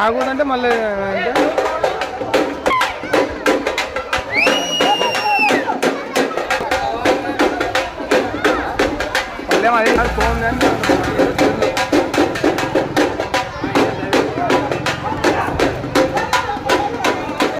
తాగుడంటే మళ్ళీ అంటే పల్లెం అది పోను కానీ